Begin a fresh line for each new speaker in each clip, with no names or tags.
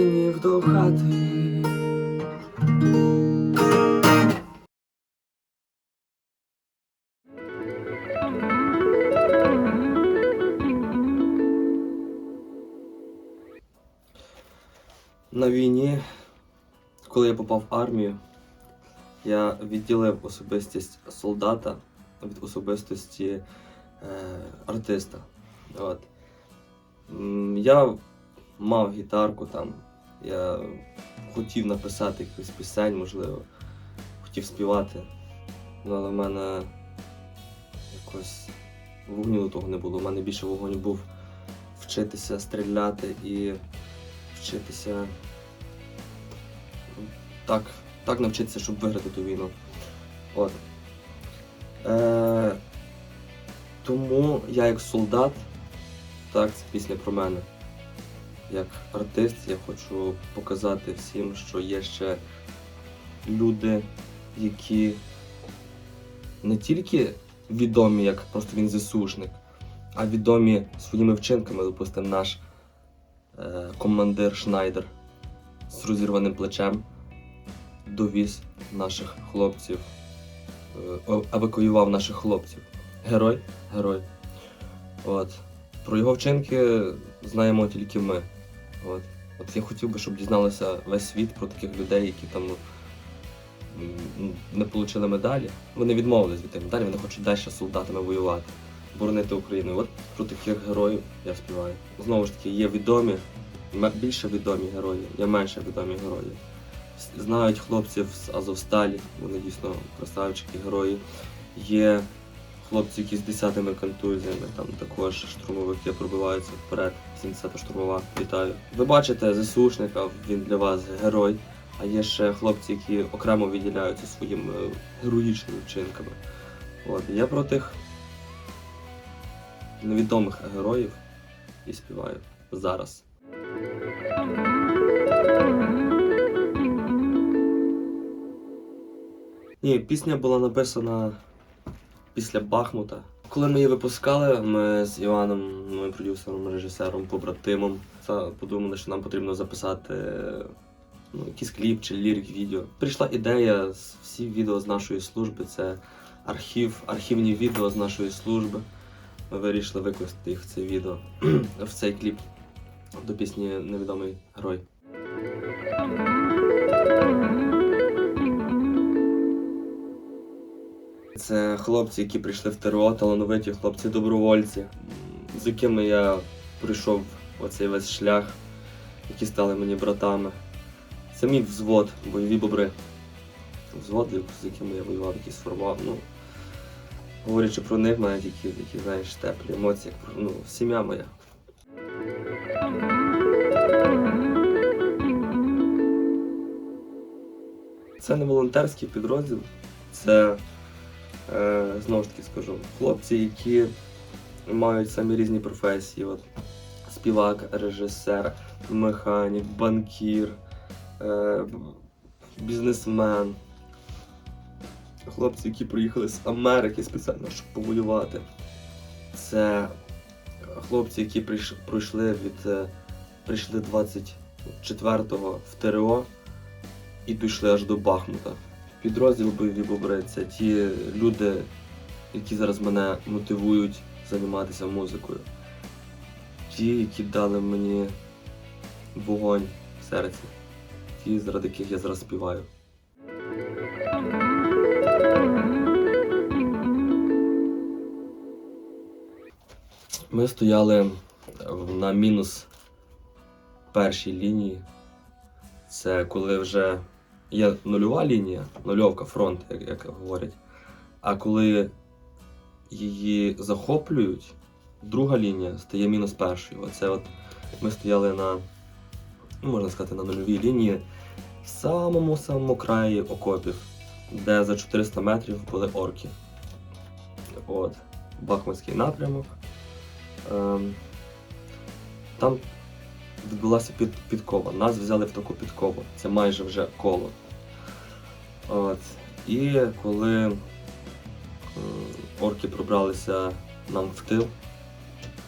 синів до. На війні, коли я попав в армію, я відділив особистість солдата від особистості е, артиста. От. Я мав гітарку там, я хотів написати якусь пісень, можливо, хотів співати, Ну, але в мене якось вогню того не було. У мене більше вогонь був вчитися стріляти і вчитися так, так навчитися, щоб виграти ту війну. От. Е, тому я як солдат, так, це пісня про мене. Як артист я хочу показати всім, що є ще люди, які не тільки відомі як просто він ЗСУшник, а відомі своїми вчинками, допустимо, наш е, командир Шнайдер з розірваним плечем довіз наших хлопців, е, евакуював наших хлопців. Герой? Герой. От. Про його вчинки знаємо тільки ми. От. От я хотів би, щоб дізналося весь світ про таких людей, які там ну, не отримали медалі. Вони відмовились від тих медалей, вони хочуть далі з солдатами воювати, боронити Україну. От про таких героїв я співаю. Знову ж таки, є відомі, більше відомі герої, є менше відомі герої. Знають хлопців з Азовсталі, вони дійсно красавчики, герої. Є хлопці, які з 10-ми контузіями, там також штурмовики пробиваються вперед. 70-та штурмова, вітаю. Ви бачите ЗСУшника, він для вас герой. А є ще хлопці, які окремо відділяються своїми е, героїчними вчинками. От. Я про тих невідомих героїв і співаю зараз. Ні, пісня була написана після Бахмута. Коли ми її випускали, ми з Іваном, моїм продюсером, режисером, побратимом, подумали, що нам потрібно записати ну, якийсь кліп чи лірик відео. Прийшла ідея з всі відео з нашої служби. Це архів, архівні відео з нашої служби. Ми вирішили викласти їх в це відео, в цей кліп до пісні Невідомий герой. Це хлопці, які прийшли в ТРО, талановиті хлопці добровольці, з якими я пройшов оцей весь шлях, які стали мені братами. Це мій взвод, бойові бобри. Взвод, з якими я воював, який сформував. Ну, говорячи про них, мене тільки такі, знаєш, теплі емоції, ну, сім'я моя. Це не волонтерський підрозділ, це знову ж таки скажу, хлопці, які мають самі різні професії. От, співак, режисер, механік, банкір, е, бізнесмен. Хлопці, які приїхали з Америки спеціально, щоб повоювати. Це хлопці, які прийш- пройшли від е, прийшли 24-го в ТРО і дійшли аж до Бахмута. Підрозділ бойові бобри ті люди, які зараз мене мотивують займатися музикою. Ті, які дали мені вогонь в серці. Ті, заради яких я зараз співаю. Ми стояли на мінус першій лінії. Це коли вже є нульова лінія, нульовка фронт, як, як говорять. А коли її захоплюють, друга лінія стає мінус першою. Оце от ми стояли на, ну, можна сказати, на нульовій лінії в самому самому краї окопів, де за 400 метрів були орки. От, Бахмутський напрямок. Ем, там відбулася під, підкова. Нас взяли в таку підкову. Це майже вже коло. От. І коли орки пробралися нам в тил,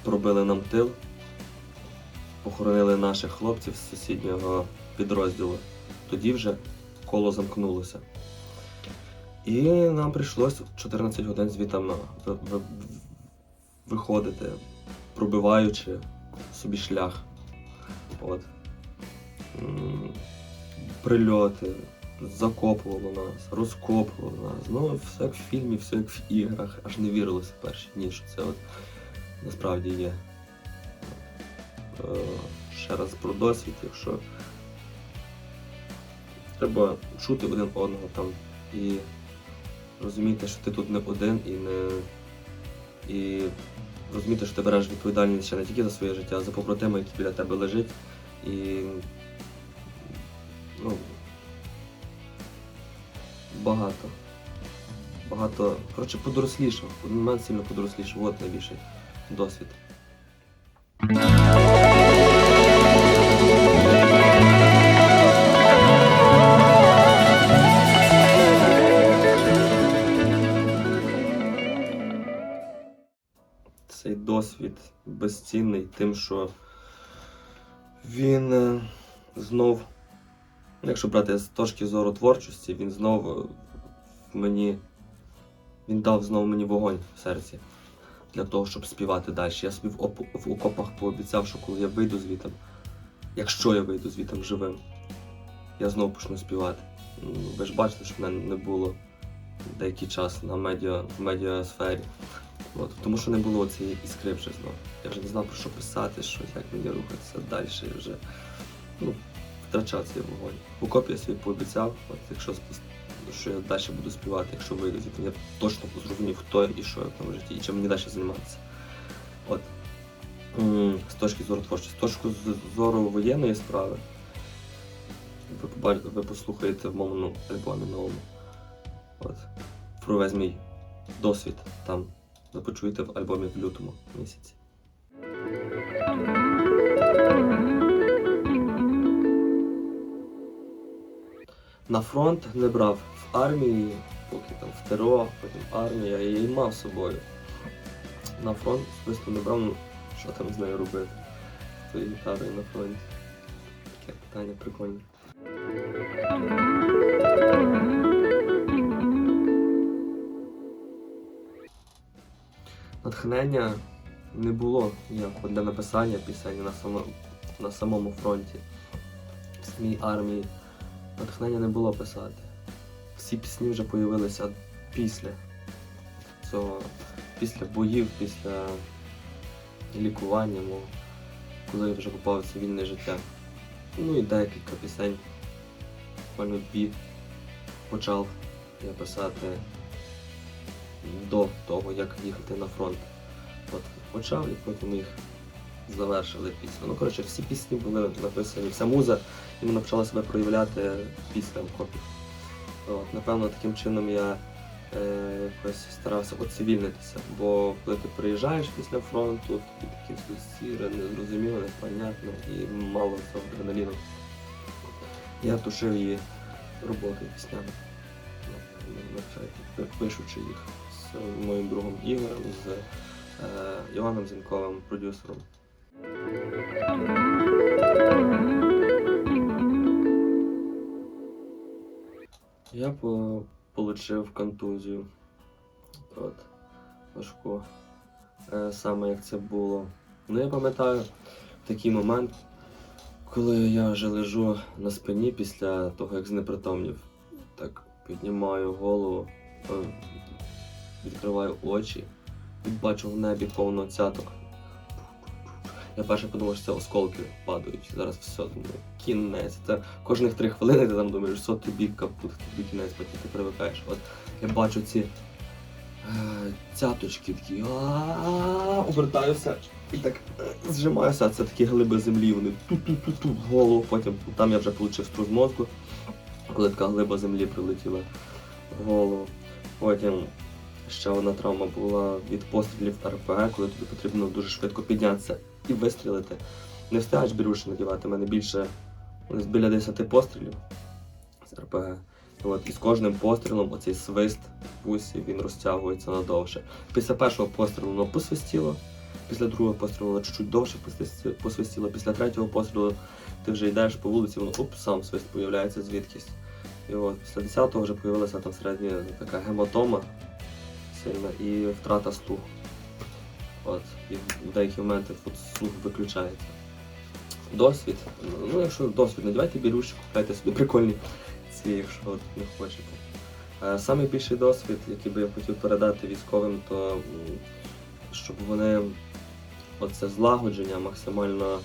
пробили нам тил, похоронили наших хлопців з сусіднього підрозділу, тоді вже коло замкнулося. І нам прийшлось 14 годин звідти ви- ви- виходити, пробиваючи собі шлях. От. Прильоти, закопувало нас, розкопувало нас. Ну, все як в фільмі, все як в іграх. Аж не вірилося перші дні, що це от насправді є. Е, Ще раз про досвід, якщо треба чути один одного там і розуміти, що ти тут не один і не. І розуміти, що ти береш відповідальність ще не тільки за своє життя, а за побратима, який біля тебе лежить. І ну, багато. Багато. Коротше, подорослішав. Момент сильно подорослішав. От найбільший досвід. Цей досвід безцінний тим, що він е, знов, якщо брати з точки зору творчості, він знов е, мені. Він дав знову мені вогонь в серці для того, щоб співати далі. Я собі в, оп- в окопах пообіцяв, що коли я вийду звітом, якщо я вийду звітом живим, я знову почну співати. Ну, Ви ж бачите, що в мене не було деякий час на медіа, в медіасфері. От, тому що не було цієї іскри вже знову. Я вже не знав про що писати, що як мені рухатися далі. І вже ну, втрачав цей вогонь. В окопі я собі пообіцяв, от, якщо що я далі буду співати, якщо вийду звідти, я точно зрозумів, хто я і що я в тому житті, і чим мені далі займатися. От. З точки зору творчості. З точки зору воєнної справи. Ви, ви послухаєте в моєму альбомі новому. От. Про весь мій досвід там ви почуєте в альбомі в лютому місяці. На фронт не брав в армії, поки там в ТРО, потім армія, я її мав з собою. На фронт особисто не брав, ну що там з нею робити? З тою гітарою на фронті. Таке питання прикольне. Натхнення не було ніякого для написання пісень на, само, на самому фронті, в самій армії. Натхнення не було писати. Всі пісні вже появилися після цього, після боїв, після лікування, мов, коли я вже попав в цивільне життя. Ну і декілька пісень, буквально дві почав я писати до того, як їхати на фронт. Почав і потім їх завершили пісню. Ну, коротше, всі пісні були написані, вся муза іменно почала себе проявляти після окопів. От, напевно, таким чином я е, якось старався оцивільнитися, бо коли ти приїжджаєш після фронту, таке все сіре, незрозуміле, непонятне і мало цього адреналіну. Я тушив її роботою піснями. Пишучи їх з моїм другом Ігорем, з Іваном Зінковим, продюсером. Я по получив контузію. От, важку. Е, саме як це було. Ну я пам'ятаю такий момент, коли я вже лежу на спині після того, як знепритомнів. Так піднімаю голову, е, відкриваю очі бачу в небі повно цяток. Я перше подумав, що це осколки падають. Зараз все кінець. Це кожних три хвилини ти там думаєш, що тобі капут, тобі кінець, потім ти привикаєш. От я бачу ці е, цяточки такі, обертаюся і так е, зжимаюся, це такі глиби землі, вони ту-ту-ту-ту в голову, потім там я вже отримав струс мозку, коли така глиба землі прилетіла в голову. Потім ще одна травма була від пострілів РПГ, коли тобі потрібно дуже швидко піднятися і вистрілити. не встигаєш бірюші надівати, в мене більше біля 10 пострілів з РПГ. От, і з кожним пострілом оцей свист в вусі він розтягується надовше. Після першого пострілу воно посвистіло, після другого пострілу воно чуть-чуть довше посвистіло, після третього пострілу ти вже йдеш по вулиці, воно оп, сам свист появляється звідкись. І от після 10-го вже появилася там середня така гемотома сильна і втрата слуху. От, і в деякі моменти слух виключається. Досвід. Ну, якщо досвід, надівайте бірюші, купляйте собі прикольні ці, якщо от не хочете. Е, Самий більший досвід, який би я хотів передати військовим, то щоб вони оце злагодження максимально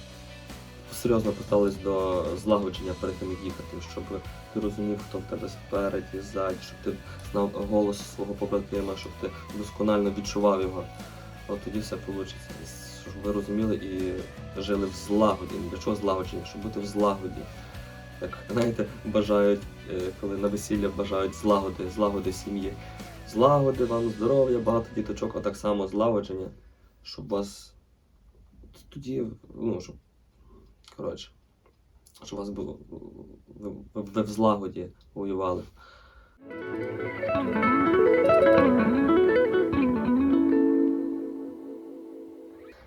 серйозно поставились до злагодження перед тим, як їхати, щоб ти розумів, хто в тебе спереді, ззаді, щоб ти знав голос свого побратима, щоб ти досконально відчував його. От тоді все вийде. Щоб ви розуміли і жили в злагоді. Для чого злагодження? Щоб бути в злагоді. Як знаєте, бажають, е, коли на весілля бажають злагоди, злагоди сім'ї. Злагоди вам, здоров'я, багато діточок, а так само злагодження, щоб вас тоді, ну, щоб, коротше, щоб вас було, ви, в злагоді воювали.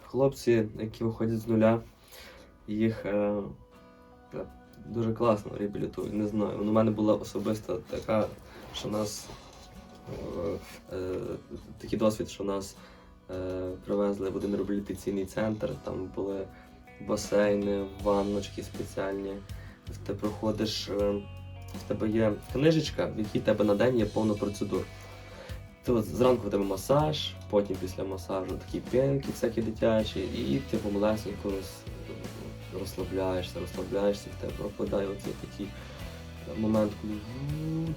Хлопці, які виходять з нуля, їх е, е, дуже класно реабілітують. Не знаю. У мене була особиста така, що нас е, е, такий досвід, що нас е, привезли в один реабілітаційний центр, там були басейни, ванночки спеціальні. Ти проходиш, е, в тебе є книжечка, в якій тебе на день є повно процедур. Ти от зранку в тебе масаж, потім після масажу такі пенки, всякі дитячі, і ти помалесенько роз- розслабляєшся, розслабляєшся, в тебе пропадає оцей такий момент, коли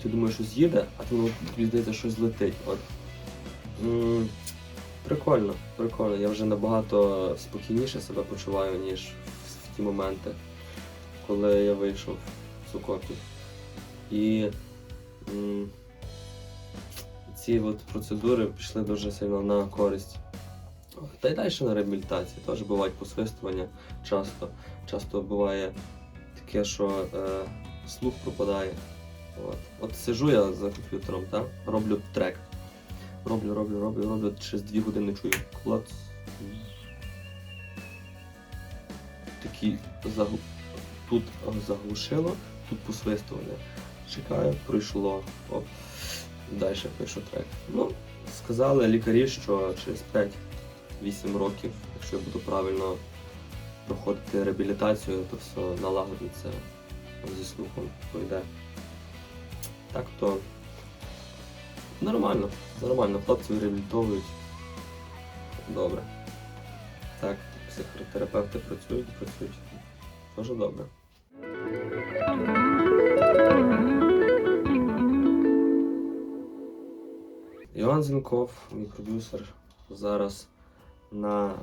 ти думаєш, що з'їде, а ти, тобі здається, щось летить. От. Прикольно, прикольно. Я вже набагато спокійніше себе почуваю, ніж в, ті моменти, коли я вийшов з окопів. І м, ці от процедури пішли дуже сильно на користь. Та й далі на реабілітації теж бувають посвистування часто. Часто буває таке, що е, слух пропадає. От. От сижу я за комп'ютером, роблю трек. Роблю, роблю, роблю, роблю, через дві години чую клац. Такий загу... тут заглушило, тут посвистування. Чекаю, пройшло. Оп. Далі пишу трек. Ну, сказали лікарі, що через 5-8 років, якщо я буду правильно проходити реабілітацію, то все налагодиться зі слухом пройде. Так то нормально, нормально, хлопців реабілітовують. Добре. Так, психотерапевти працюють, працюють. Дуже добре. Іван Зінков, мій продюсер, зараз на е,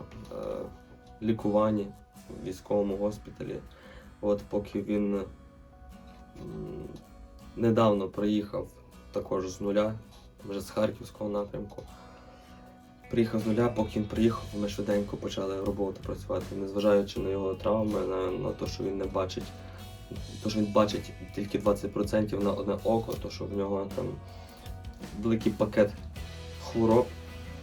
лікуванні в військовому госпіталі. От поки він м, недавно приїхав також з нуля, вже з Харківського напрямку. Приїхав з нуля, поки він приїхав, ми швиденько почали роботу працювати, незважаючи на його травми, на, на те, що він не бачить, то, що він бачить тільки 20% на одне око, то що в нього там великий пакет хвороб.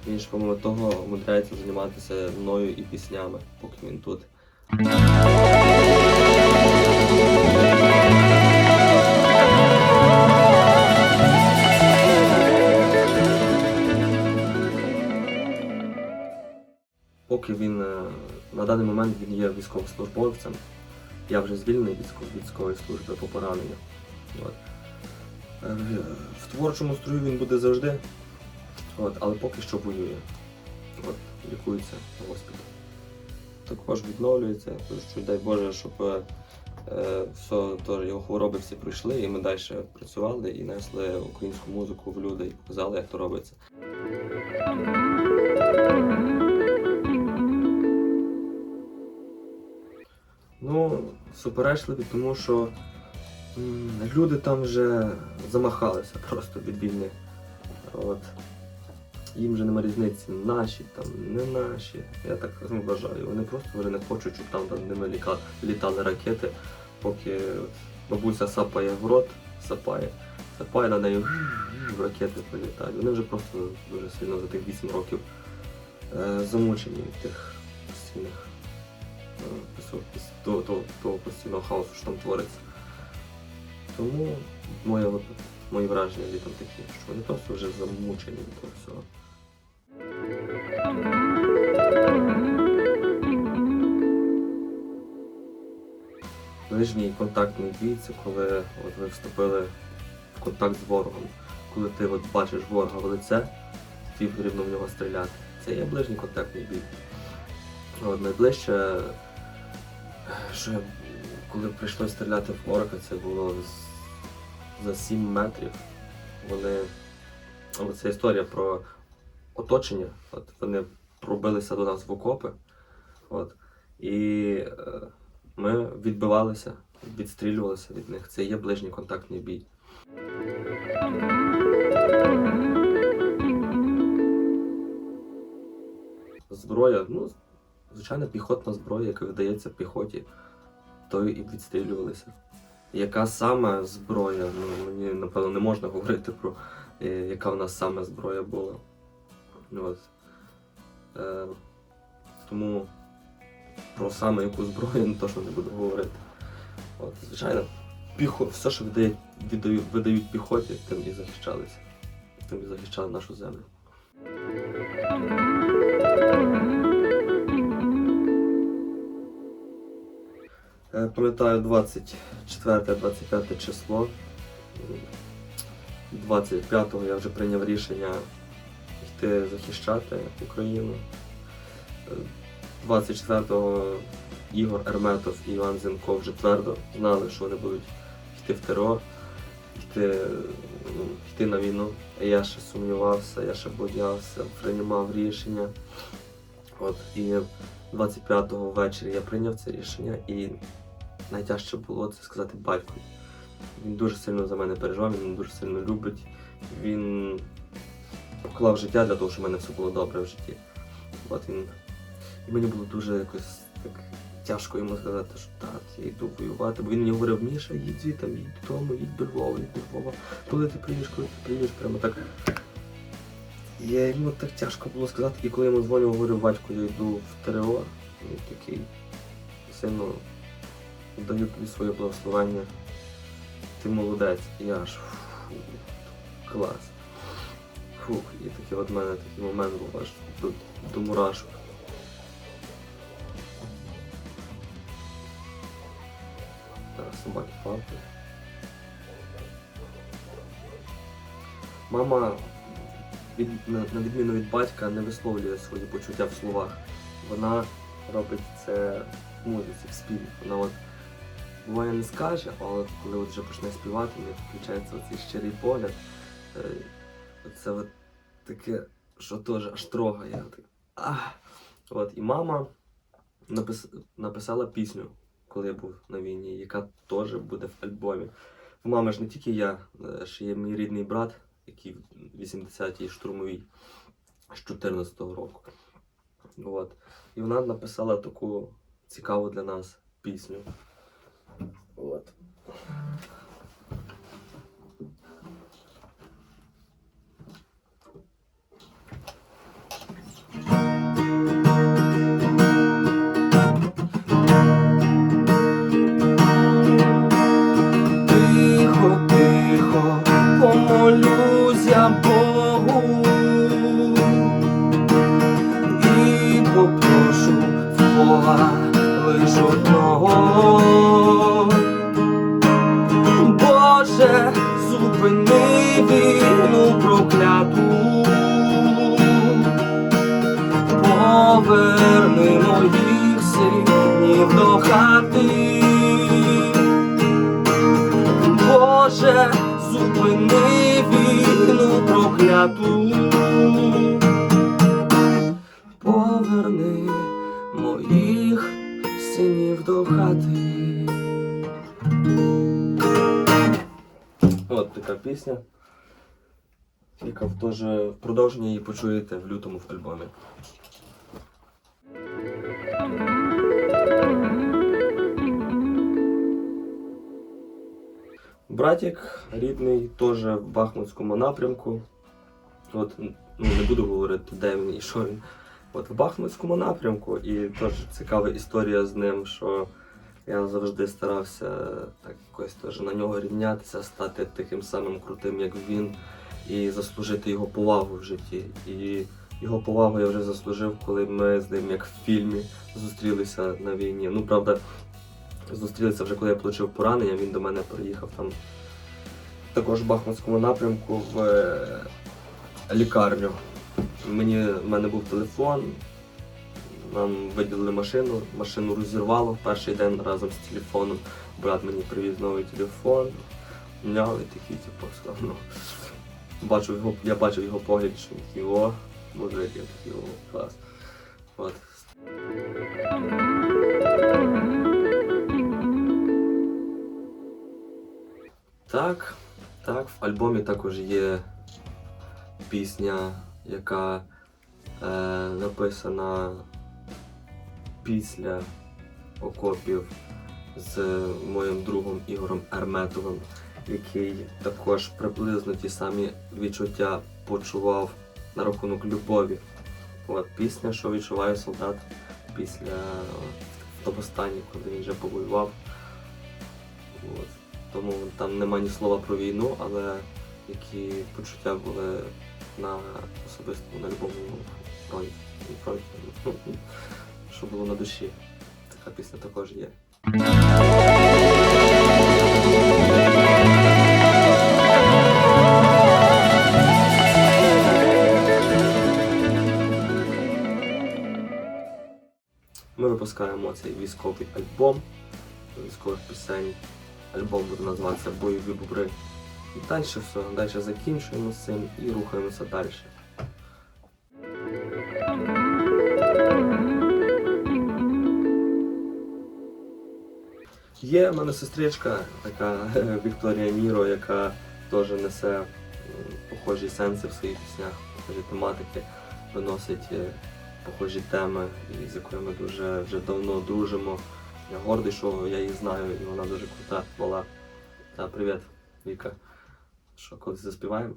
Він ж помимо того умудряється займатися мною і піснями, поки він тут. Поки він е, на даний момент він є військовослужбовцем, я вже звільнений від військової служби по пораненню. От. Е, В творчому строю він буде завжди, от, але поки що воює. От, лікується в госпіталі. Також відновлюється, що дай Боже, щоб е, е, все, то, його хвороби всі пройшли, і ми далі працювали і несли українську музику в люди і показали, як то робиться. Ну, суперечливі, тому що люди там вже замахалися просто від війни. От. їм вже нема різниці, наші там, не наші. Я так вважаю. Вони просто вже не хочуть, щоб там над ними ліка- літали ракети, поки бабуся сапає в рот, сапає, сапає на неї в ракети прилітають. Вони вже просто дуже сильно за тих 8 років е, замучені від тих постійних того, того, того постійного хаосу, що там твориться. Тому моє, мої враження літом такі, що вони просто вже замучені від того всього. Ближній контактний бій це коли от ви вступили в контакт з ворогом. Коли ти от бачиш ворога в лице, тобі потрібно в нього стріляти. Це є ближній контактний бій. От найближче, що коли прийшлося стріляти в орка, це було за 7 метрів. Вони. Це історія про оточення. От вони пробилися до нас в окопи. От, і е, ми відбивалися, відстрілювалися від них. Це є ближній контактний бій. Зброя, ну, звичайно, піхотна зброя, яка видається піхоті, то і відстрілювалися. Яка саме зброя? Ну, мені напевно не можна говорити про е, яка в нас саме зброя була. От. Е, тому про саме яку зброю не точно не буду говорити. От, звичайно, піхо, все, що видають, віддають, видають піхоті, тим і захищалися. Тим і захищали нашу землю. Пам'ятаю 24-25 число. 25-го я вже прийняв рішення йти захищати Україну. Е, 24-го Ігор Ерметов і Іван Зенков вже твердо знали, що вони будуть йти в ТРО, йти, ну, йти на війну. А я ще сумнівався, я ще боявся, приймав рішення. От, і 25-го ввечері я прийняв це рішення, і найтяжче було це сказати батькові. Він дуже сильно за мене переживав, він мене дуже сильно любить. Він поклав життя для того, щоб в мене все було добре в житті. От він і мені було дуже якось так тяжко йому сказати, що так, я йду воювати. Бо він мені говорив, Міша, їдь звідти, їдь додому, їдь до Львова, їдь до Львова. Коли ти приїдеш, коли ти приїдеш, прямо так. Я йому так тяжко було сказати, і коли я йому дзвонив, говорив, батько, я йду в ТРО, він такий сильно даю тобі своє благословення. Ти молодець. Я аж фу, клас. Фух, і такий от мене такий момент був аж до, до мурашок. Собаки папи. Мама, від, на, відміну від батька, не висловлює свої почуття в словах. Вона робить це в музиці, в співі. Вона от буває не скаже, але коли от вже почне співати, в неї включається оцей щирий погляд. Е, Це от таке, що теж аж трогає. Ах. От, і мама напис... написала пісню, коли я був на війні, яка теж буде в альбомі. У мами ж не тільки я, е, ще є мій рідний брат, який в 80-й штурмовій з 14-го року. От. І вона написала таку цікаву для нас пісню. От. Лиш одного. Боже, зупини війну прокляту, поверни моїх синів до хати. Боже, зупини війну прокляту. До хати. От така пісня. яка теж продовження її почуєте в лютому в альбомі. Братік рідний теж в Бахмутському напрямку. От, ну, не буду говорити, де він і що він. От в Бахмутському напрямку, і теж цікава історія з ним, що я завжди старався так якось теж на нього рівнятися, стати таким самим крутим, як він, і заслужити його повагу в житті. І його повагу я вже заслужив, коли ми з ним, як в фільмі, зустрілися на війні. Ну, правда, зустрілися вже коли я отримав поранення, він до мене приїхав там також в Бахмутському напрямку в е, лікарню. Мені, в мене був телефон, нам виділили машину, машину розірвало перший день разом з телефоном. Брат мені привіз новий телефон, мляли такі, типу, ну. Бачу його, я бачив його погляд, що він такий, о, мужик, я такий, о, клас. От. Так, так, в альбомі також є пісня, яка е, написана після окопів з моїм другом Ігорем Ерметовим, який також приблизно ті самі відчуття почував на рахунок любові. От пісня, що відчуває солдат після тому стані, коли він вже повоював. От. Тому там нема ні слова про війну, але які почуття були на особистому, на любому фронті, фронті ну, що було на душі. Така пісня також є. Ми випускаємо цей військовий альбом військових пісень. Альбом буде називатися Бойові бобри. І далі все, далі закінчуємо з цим і рухаємося далі. Є в мене сестричка, така Вікторія Міро, яка теж несе похожі сенси в своїх піснях, похожі тематики, виносить е, похожі теми, з якою ми дуже вже давно дружимо. Я гордий, що я її знаю, і вона дуже крута була. Та привіт, Віка. Що, колись заспіваємо?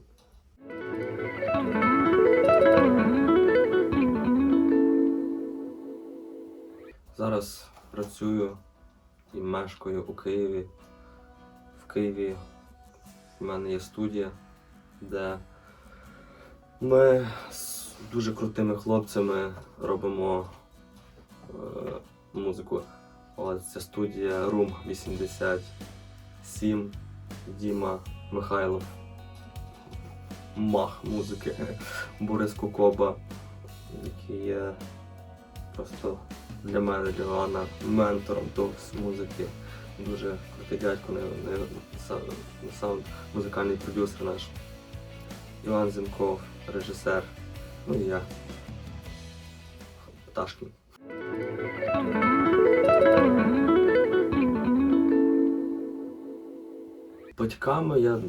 Зараз працюю і мешкаю у Києві. В Києві в мене є студія, де ми з дуже крутими хлопцями робимо е, музику. От ця студія Room 87, Діма Михайлов, мах музики, Борис Кукоба, який є просто для мене, для Івана, ментором з музики. Дуже крутий дядько, не, не, сам, сам музикальний продюсер наш. Іван Зінков, режисер, ну і я. Пташкін. Батьками я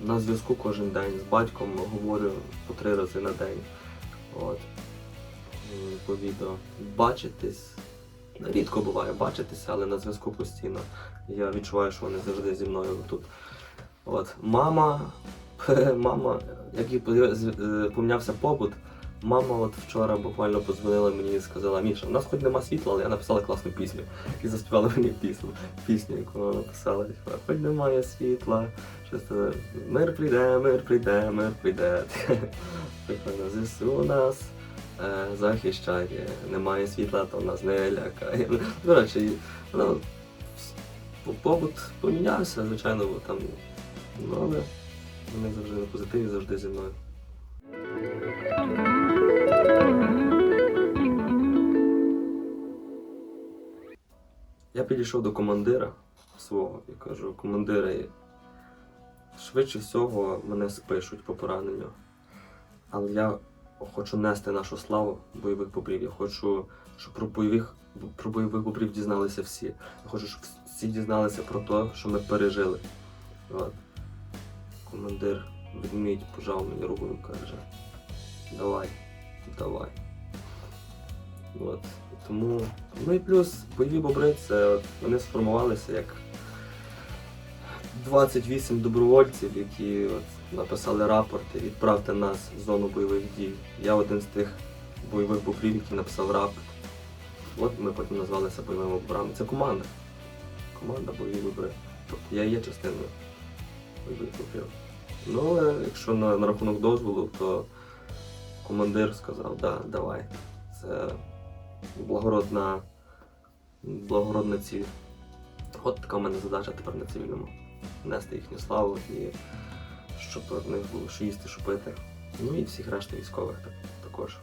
на зв'язку кожен день. З батьком говорю по три рази на день. От. По відео. Бачитись. Рідко буває бачитися, але на зв'язку постійно. Я відчуваю, що вони завжди зі мною тут. От. Мама, мама, як з- е, помінявся побут, мама от вчора буквально подзвонила мені і сказала, Міша, у нас хоч нема світла, але я написала класну пісню. І заспівала мені пісню, пісню, яку вона написала. Хоч немає світла, щось мир прийде, мир прийде, мир прийде. Прикольно, ЗСУ нас е, захищає, немає світла, то нас не лякає. Ну, До речі, ну, побут помінявся, звичайно, бо там, ну, але вони завжди на позитиві, завжди зі мною. Я підійшов до командира свого і кажу, командире, швидше всього мене спишуть по пораненню. Але я хочу нести нашу славу бойових бобрів. Я хочу, щоб про бойових, про бойових бобрів дізналися всі. Я хочу, щоб всі дізналися про те, що ми пережили. От. Командир ведмідь пожав мені руку і каже, давай, давай. От. Тому, ну і плюс бойові бобри це от, вони сформувалися як 28 добровольців, які от, написали рапорт і відправте нас в зону бойових дій. Я один з тих бойових бобрів, який написав рапорт. От ми потім назвалися бойовими бобрами. Це команда. Команда бойові бобри. Тобто я є частиною бойових бобрів. Ну, але якщо на, на рахунок дозволу, то командир сказав, да, давай. Це благородна, благородна ціль. От така в мене задача тепер на цивільному. Нести їхню славу і щоб в них було що їсти, що пити. Ну і всіх решта військових так, також.